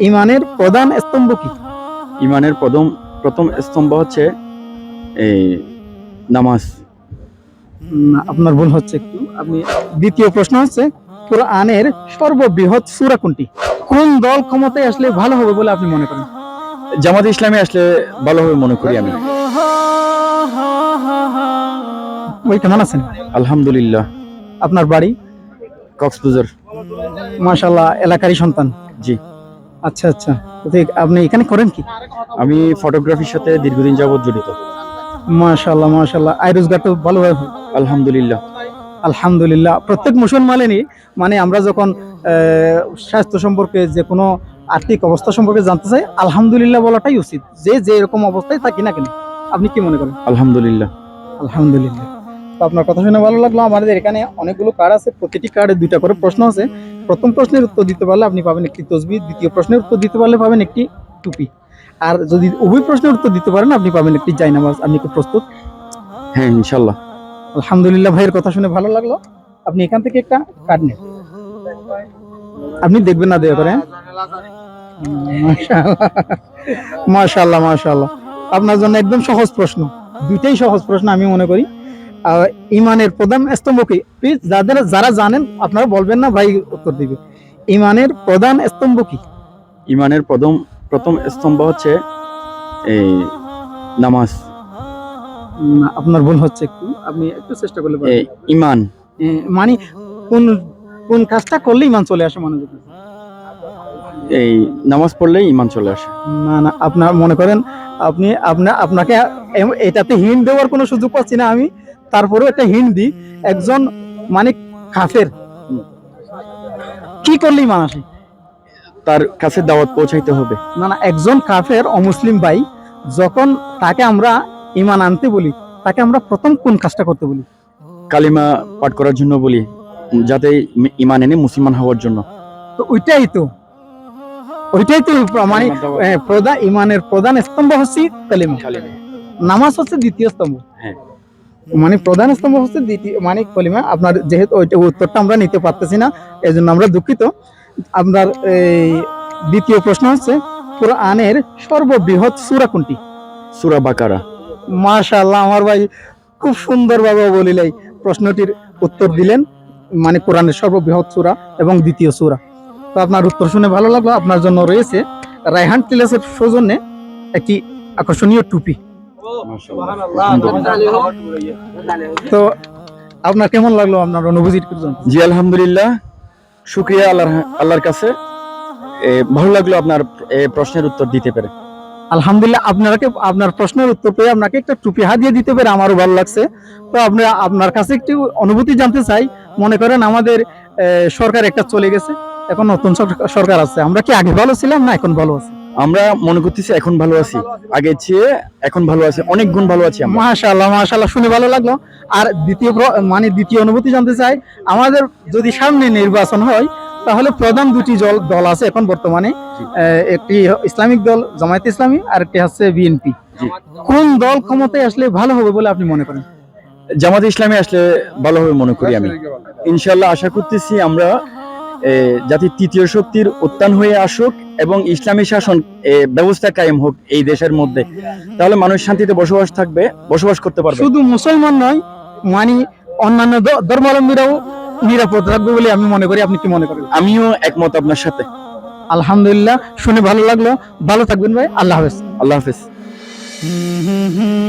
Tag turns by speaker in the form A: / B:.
A: ইমানের প্রধান স্তম্ভ কি?
B: ইমানের প্রথম প্রথম স্তম্ভ হচ্ছে এই নামাজ।
A: আপনার ভুল হচ্ছে একটু। আপনি দ্বিতীয় প্রশ্ন হচ্ছে কোরআনের সর্ববৃহৎ সূরা কোনটি? কোন দল ক্ষমতায় আসলে ভালো হবে বলে আপনি মনে করেন?
B: জামাত ইসলামী আসলে ভালো হবে মনে করি আমি।
A: ওই কেমন আছেন
B: আলহামদুলিল্লাহ।
A: আপনার বাড়ি?
B: কক্সবাজার।
A: মাশাল্লাহ এলাকারই সন্তান।
B: জি।
A: আচ্ছা আচ্ছা। আপনি এখানে করেন কি?
B: আমি ফটোগ্রাফির সাথে দীর্ঘদিন যাবৎ জড়িত।
A: মাশাল্লাহ মাশাল্লাহ আয় রোজগার তো হয়।
B: আলহামদুলিল্লাহ।
A: আলহামদুলিল্লাহ। প্রত্যেক মুসলমানেরই মানে আমরা যখন স্বাস্থ্য সম্পর্কে যে কোনো আর্থিক অবস্থা সম্পর্কে জানতে চাই আলহামদুলিল্লাহ বলাটাই উচিত। যে যে এরকম অবস্থায় থাকি না কেন আপনি কি মনে করেন?
B: আলহামদুলিল্লাহ।
A: আলহামদুলিল্লাহ। তো আপনার কথা শুনে ভালো লাগল। আমাদের এখানে অনেকগুলো কার্ড আছে। প্রতিটি কার্ডে দুইটা করে প্রশ্ন আছে। প্রথম প্রশ্নের উত্তর দিতে পারলে আপনি পাবেন একটি তসবি দ্বিতীয় প্রশ্নের উত্তর দিতে পারলে পাবেন একটি টুপি। আর যদি উভয় প্রশ্নের উত্তর দিতে পারেন আপনি পাবেন একটি জাইনামাজ আপনি কি প্রস্তুত?
B: হ্যাঁ ইনশাল্লাহ
A: আলহামদুলিল্লাহ ভাইয়ের কথা শুনে ভালো লাগল। আপনি এখান থেকে একটা কার্ড নেন। আপনি দেখবেন না দয়া করে হ্যাঁ? মাশাআল্লাহ। মাশাআল্লাহ মাশাআল্লাহ। আপনার জন্য একদম সহজ প্রশ্ন। দুইটাই সহজ প্রশ্ন আমি মনে করি। ইমানের প্রধান স্তম্ভ কি প্লিজ যাদের যারা জানেন আপনারা বলবেন না ভাই উত্তর দিবে। ইমানের প্রধান স্তম্ভ কি?
B: ইমানের প্রথম প্রথম স্তম্ভ হচ্ছে এই নামাজ।
A: না, আপনার ভুল হচ্ছে একটু। আপনি একটু চেষ্টা করলে
B: ইমান।
A: মানে কোন কোন কাজটা করলে ইমান চলে আসে কাছে?
B: এই নামাজ পড়লেই ইমান চলে আসে।
A: না না আপনার মনে করেন আপনি আপনার আপনাকে এটাতে হিন্ট দেওয়ার কোনো সুযোগ পাচ্ছি না আমি। তারপরেও একটা হিন্ট দিই একজন মানে কাফের। কি করলে আসে
B: তার কাছে দাওয়াত পৌঁছাইতে হবে।
A: না না একজন কাফের অমুসলিম ভাই যখন তাকে আমরা ইমান আনতে বলি তাকে আমরা প্রথম কোন কাজটা করতে বলি?
B: কালিমা পাঠ করার জন্য বলি যাতে ইমান এনে মুসলমান হওয়ার জন্য।
A: তো ওইটাই তো। ওইটাই তো মানে প্রধান ইমানের প্রধান স্তম্ভ হচ্ছে কালিমা। নামাজ হচ্ছে দ্বিতীয় স্তম্ভ।
B: হ্যাঁ।
A: মানে প্রধান স্তম্ভ হচ্ছে দ্বিতীয় মানে কলিমা। আপনার যেহেতু ওইটা উত্তরটা আমরা নিতে পারতেছি না এই জন্য আমরা দুঃখিত। আপনার এই দ্বিতীয় প্রশ্ন হচ্ছে কোরআনের সর্ববৃহৎ সুরা কোনটি?
B: সুরা বাকারা।
A: মাশাআল্লাহ আমার ভাই খুব সুন্দরভাবে বলিলাই প্রশ্নটির উত্তর দিলেন মানে কোরআনের সর্ববৃহৎ সুরা এবং দ্বিতীয় সুরা। তো আপনার উত্তর শুনে ভালো লাগল। আপনার জন্য রয়েছে রায়হান টিলাসের সৌজন্যে একটি আকর্ষণীয় টুপি। তো আপনার কেমন লাগল আপনার অনুভূতির
B: জি আলহামদুলিল্লাহ। শুক্রিয়া আল্লাহর আল্লাহর কাছে। ভালো লাগল আপনার প্রশ্নের উত্তর দিতে পেরে।
A: আলহামদুলিল্লাহ আপনাকে আপনার প্রশ্নের উত্তর পেয়ে আপনাকে একটা টুপি হাদিয়ে দিতে পেরে আমারও ভালো লাগছে। তো আপনি আপনার কাছে একটু অনুভূতি জানতে চাই। মনে করেন আমাদের আহ, সরকার একটা চলে গেছে। এখন নতুন সরকার- সরকার আছে। আমরা কি আগে ভালো ছিলাম না এখন ভালো আছি?
B: আমরা মনে করতেছি এখন ভালো আছি। আগে চেয়ে এখন ভালো আছি অনেক গুণ ভালো আছি আমরা।
A: মাশাআল্লাহ মাশাআল্লাহ শুনে ভালো লাগল। আর দ্বিতীয় মানে দ্বিতীয় অনুভূতি জানতে চাই আমাদের যদি সামনে নির্বাচন হয় তাহলে প্রধান দুটি দল দল আছে এখন বর্তমানে। আহ, একটি ইসলামিক দল জামায়াত ইসলামী আর একটি হচ্ছে বিএনপি। কোন দল ক্ষমতায় আসলে ভালো হবে বলে আপনি মনে করেন?
B: জামাত ইসলামী আসলে ভালো হবে মনে করি আমি। ইনশাল্লাহ আশা করতেছি আমরা এ, যাতে তৃতীয় শক্তির উত্থান হয়ে আসুক এবং ইসলামী শাসন ব্যবস্থা কায়েম হোক এই দেশের মধ্যে। তাহলে মানুষ শান্তিতে বসবাস থাকবে বসবাস করতে পারবে।
A: শুধু মুসলমান নয় মানে অন্যান্য ধর্মাবলম্বীরাও নিরাপদ থাকবে বলে আমি মনে করি। আপনি কি মনে করেন?
B: আমিও একমত আপনার সাথে।
A: আলহামদুলিল্লাহ শুনে ভালো লাগল। ভালো থাকবেন ভাই আল্লাহ হাফেজ।
B: আল্লাহ হাফেজ।
C: হুম হুম হুম